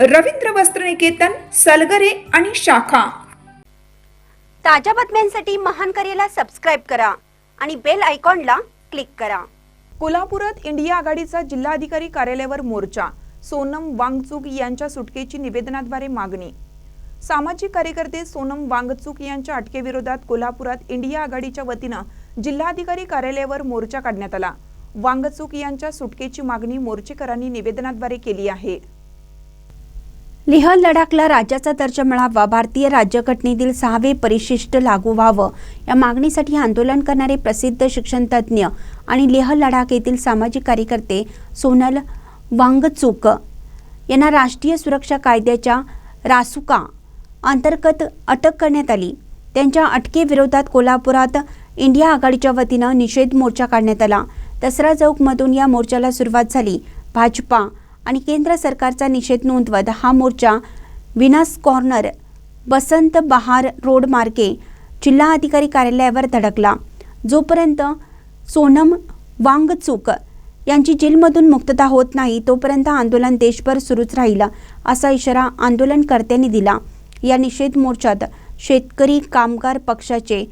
रवींद्र वस्त्रनिकेतन सलगरे आणि शाखा. ताज्या बातम्यांसाठी महान करेला सबस्क्राईब करा आणि बेल आयकॉनला क्लिक करा. कोल्हापुरात इंडिया आघाडीचा जिल्हाधिकारी कार्यालयावर मोर्चा सोनम वांगचूक यांच्या सुटकेची निवेदनाद्वारे मागणी. सामाजिक कार्यकर्ते सोनम वांगचूक यांच्या अटकेविरोधात कोल्हापुरात इंडिया आघाडीच्या वतीनं जिल्हाधिकारी कार्यालयावर मोर्चा काढण्यात आला. वांगचूक यांच्या सुटकेची मागणी मोर्चेकरांनी निवेदनाद्वारे केली आहे. लेह लडाखला राज्याचा दर्जा मिळावा भारतीय राज्यघटनेतील सहावे परिशिष्ट लागू व्हावं. या मागणीसाठी आंदोलन करणारे प्रसिद्ध शिक्षणतज्ज्ञ आणि लेह लडाख येथील सामाजिक कार्यकर्ते सोनल वांगचूक यांना राष्ट्रीय सुरक्षा कायद्याच्या रासुका अंतर्गत अटक करण्यात आली. त्यांच्या अटकेविरोधात कोल्हापुरात इंडिया आघाडीच्या वतीनं निषेध मोर्चा काढण्यात आला. दसरा चौकमधून या मोर्चाला सुरुवात झाली. भाजपा आणि केंद्र सरकारचा निषेध नोंदवत हा मोर्चा विनास कॉर्नर बसंत बहार रोड मार्गे जिल्हा अधिकारी कार्यालयावर धडकला. जोपर्यंत सोनम वांगचूक यांची जेलमधून मुक्तता होत नाही तोपर्यंत आंदोलन देशभर सुरूच राहील असा इशारा आंदोलनकर्त्यांनी दिला. या निषेध मोर्चात शेतकरी कामगार पक्षाचे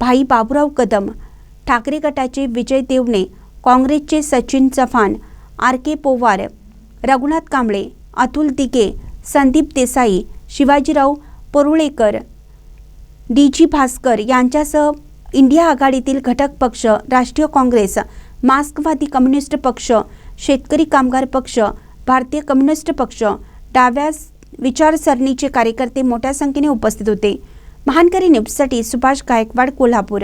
भाई बाबुराव कदम ठाकरे गटाचे विजय देवणे काँग्रेसचे Sachin Chavan R K Powar Raghunath Kamble Atul Tike Sandeep Desai Shivajirao Parulekar D G Bhaskar यांच्यासह इंडिया आघाडीतील घटक पक्ष राष्ट्रीय काँग्रेस मार्क्सवादी कम्युनिस्ट पक्ष शेतकरी कामगार पक्ष भारतीय कम्युनिस्ट पक्ष डाव्या विचारसरणीचे कार्यकर्ते मोठ्या संख्येने उपस्थित होते. महानकरी न्यूजसाठी सुभाष गायकवाड कोल्हापूर.